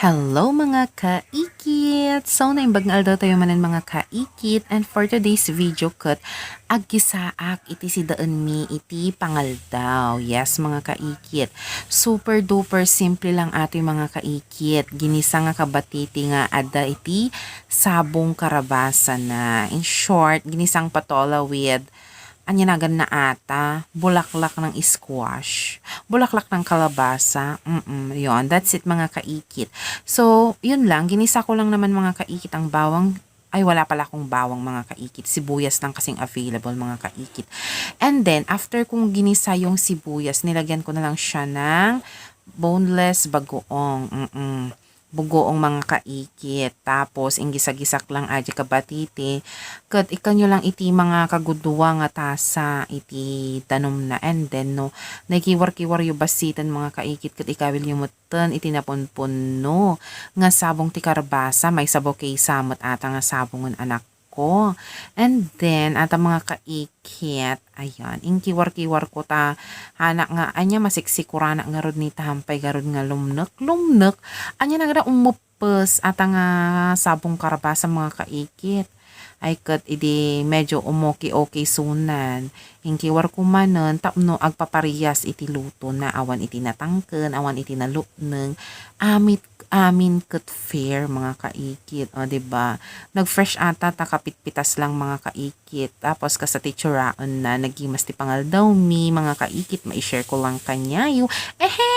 Hello mga kaikit! So, naimbag nga daw tayo manan mga kaikit and for today's video cut, agisaak iti si daan mi iti pangaldaw. Yes mga kaikit. Super duper simple lang ato yung mga kaikit. Ginisa nga kabatiti nga ada iti sabong karabasa na. In short, ginisang patola with anyanagan na ata, bulaklak ng squash, bulaklak ng kalabasa, mm yon that's it mga kaikit. So, yun lang, ginisa ko lang naman mga kaikit. Ang bawang, ay wala pala akong bawang mga kaikit, sibuyas lang kasing available mga kaikit. And then, after kong ginisa yung sibuyas, nilagyan ko na lang siya ng boneless bagoong, mm bugoong mga kaikit. Tapos, inggisagisak lang aja kabatiti. Kat ikanyo lang iti mga kaguduwa nga tasa iti tanom na. And then, no, nagiwar-kiwar yung basitan mga kaikit. Kat ikawil yung mutan iti napunpun no. Nga sabong ti karbasa, may sabo kay samot ata nga sabongon anak ko. And then, ata mga kaikit, ayan, ingkiwar-kiwar ko ta, anak nga, anya masiksikura na nga rod ni tahampay garod nga lumnek, lumnek, anya nga umupes, ata nga sabong karabasa mga kaikit ay kat idi medyo umoki-okay sunan. Ingkiwar kumanon, tapno agpapariyas iti luto na awan iti natangken, awan iti nalupneng, amit amin kat fair mga kaikit. O, ba diba? Nag-fresh ata, takapit-pitas lang mga kaikit. Tapos ka sa teacheraon na, nagimas ti pangal daw mi, mga kaikit, ma-share ko lang kanyayo. Ehe!